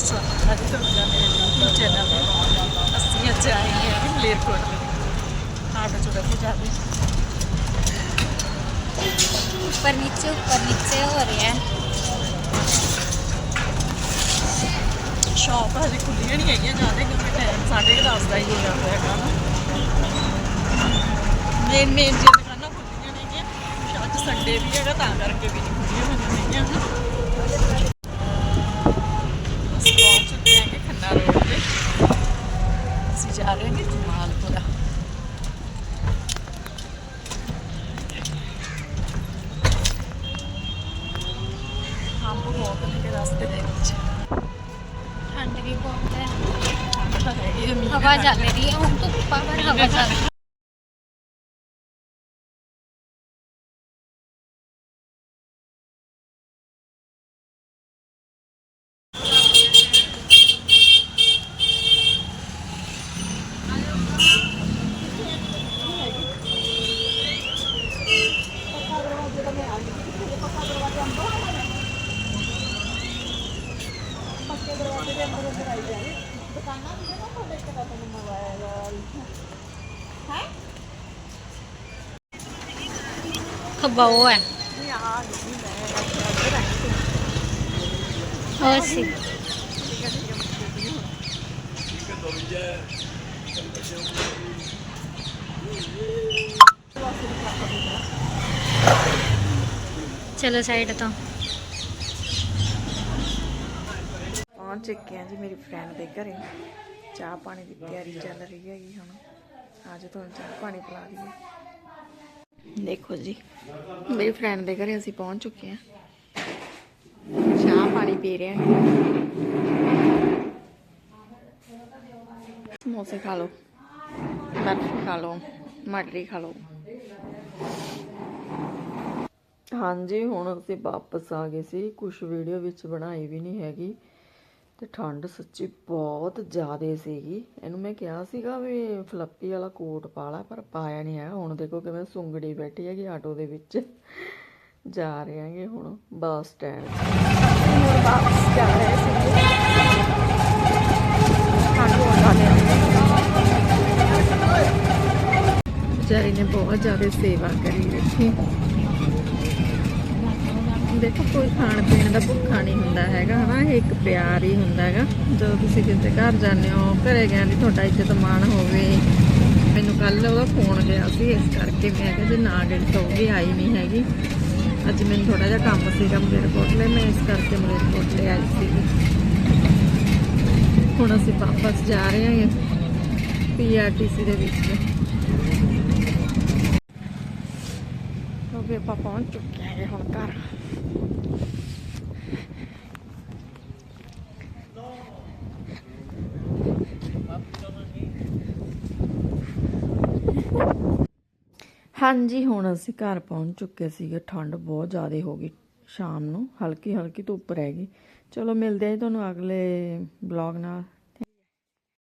अच्छा अच्छा होगा मेरे यूट्यूब चैनल में अस्सी अच्छे आए हैं अभी मलेरकोट में हाँ तो चुका पूजा भी ऊपर नीचे ऊपर नीचे हो रहे हैं शॉप हजे खुलियाँ नहीं है ज़्यादा क्योंकि टाइम साढ़े दस का ही हो जाता है ना मेन मेन जो दुकाना खुलियाँ नहीं है शायद संडे भी है तो करके भी नहीं खुलियाँ नहीं है Kareli Malpura. Hamburg oradan biraz da gideceğim. ਠੰਡ ਵੀ ਬਹੁਤ ਹੈ ਹਵਾ ਚੱਲ ਰਹੀ ਹੈ ਹੁਣ ਧੁੱਪਾਂ ਪਰ ਹਵਾ ਚੱਲ ਰਹੀ चल रही है खब्बा वो है और ਚਲੋ ਸਾਈਡ ਤੋਂ। ਪਹੁੰਚ ਚੁੱਕੇ ਆ ਜੀ ਮੇਰੀ ਫਰੈਂਡ ਦੇ ਘਰੇ। ਚਾਹ ਪਾਣੀ ਦੀ ਤਿਆਰੀ ਚੱਲ ਰਹੀ ਹੈਗੀ ਹੁਣ। ਅੱਜ ਤੁਹਾਨੂੰ ਚਾਹ ਪਾਣੀ ਪਿਲਾ ਦਈਏ। ਦੇਖੋ ਜੀ, ਮੇਰੀ ਫਰੈਂਡ ਦੇ ਘਰੇ ਅਸੀਂ ਪਹੁੰਚ ਚੁੱਕੇ ਆ ਚਾਹ ਪਾਣੀ ਪੀ ਰਹੇ ਆ ਸਮੋਸੇ ਖਾ ਲਓ, ਬਰਫੀ ਖਾ ਲਓ, ਮਟਰੀ ਖਾ ਲਓ। ਹਾਂਜੀ, ਹੁਣ ਅਸੀਂ ਵਾਪਸ ਆ ਗਏ ਸੀ। ਕੁਝ ਵੀਡੀਓ ਵਿੱਚ ਬਣਾਈ ਵੀ ਨਹੀਂ ਹੈਗੀ। ਤੇ ਠੰਡ ਸੱਚੀ ਬਹੁਤ ਜ਼ਿਆਦੇ ਸੀਗੀ। ਇਹਨੂੰ ਮੈਂ ਕਿਹਾ ਸੀਗਾ ਵੀ ਫਲੱਪੀ ਵਾਲਾ ਕੋਟ ਪਾ ਲੈ, ਪਰ ਪਾਇਆ ਨਹੀਂ ਹੈਗਾ। ਹੁਣ ਦੇਖੋ ਕਿਵੇਂ ਸੁੰਗੜੀ ਬੈਠੀ ਹੈਗੀ ਆਟੋ ਦੇ ਵਿੱਚ। ਜਾ ਰਹੇ ਹੈਗੇ ਹੁਣ ਬੱਸ ਸਟੈਂਡ। ਹੁਣ ਵਾਪਸ ਜਾ ਰਹੇ ਸੀ ਠੰਡ ਬਹੁਤ ਜ਼ਿਆਦੇ ਵਿਚਾਰੀ ਨੇ ਬਹੁਤ ਜ਼ਿਆਦਾ ਸੇਵਾ ਕਰੀ ਇੱਥੇ ਦੇਖੋ, ਕੋਈ ਖਾਣ ਪੀਣ ਦਾ ਭੁੱਖਾ ਨਹੀਂ ਹੁੰਦਾ ਹੈਗਾ, ਹਨਾ, ਇਹ ਇੱਕ ਪਿਆਰ ਹੀ ਹੁੰਦਾ ਹੈਗਾ। ਜਦੋਂ ਤੁਸੀਂ ਕਿਸੇ ਘਰ ਜਾਂਦੇ ਹੋ, ਘਰੇ ਗਿਆ ਵੀ ਤੁਹਾਡਾ ਇੱਜ਼ਤ ਮਾਣ ਹੋਵੇ। ਮੈਨੂੰ ਕੱਲ ਉਹਦਾ ਫੋਨ ਗਿਆ ਸੀ, ਇਸ ਕਰਕੇ ਮੈਂ ਕਿਹਾ ਜੇ ਨਾ ਗਈ ਤਾਂ ਉਹ ਵੀ ਆਈ ਨਹੀਂ ਹੈਗੀ। ਅੱਜ ਮੈਨੂੰ ਥੋੜਾ ਜਿਹਾ ਕੰਮ ਸੀਗਾ ਮਲੇਰਕੋਟਲੇ, ਮੈਂ ਇਸ ਕਰਕੇ ਮਲੇਰਕੋਟਲੇ ਆਈ ਸੀ ਹੁਣ ਅਸੀਂ ਵਾਪਸ ਜਾ ਰਹੇ ਹਾਂ ਪੀਆਰਟੀਸੀ ਦੇ ਵਿੱਚ। ਕਿਉਂਕਿ ਆਪਾਂ ਪਹੁੰਚ ਚੁੱਕੇ ਹਾਂ ਹੁਣ ਘਰ। ਹਾਂਜੀ, ਹੁਣ ਅਸੀਂ ਘਰ ਪਹੁੰਚ ਚੁੱਕੇ ਸੀਗੇ। ਠੰਡ ਬਹੁਤ ਜ਼ਿਆਦਾ ਹੋ ਗਈ ਸ਼ਾਮ ਨੂੰ। ਹਲਕੀ ਹਲਕੀ ਧੁੱਪ ਰਹਿ ਗਈ। ਚਲੋ, ਮਿਲਦੇ ਹਾਂ ਜੀ ਤੁਹਾਨੂੰ ਅਗਲੇ ਬਲੌਗ ਨਾਲ।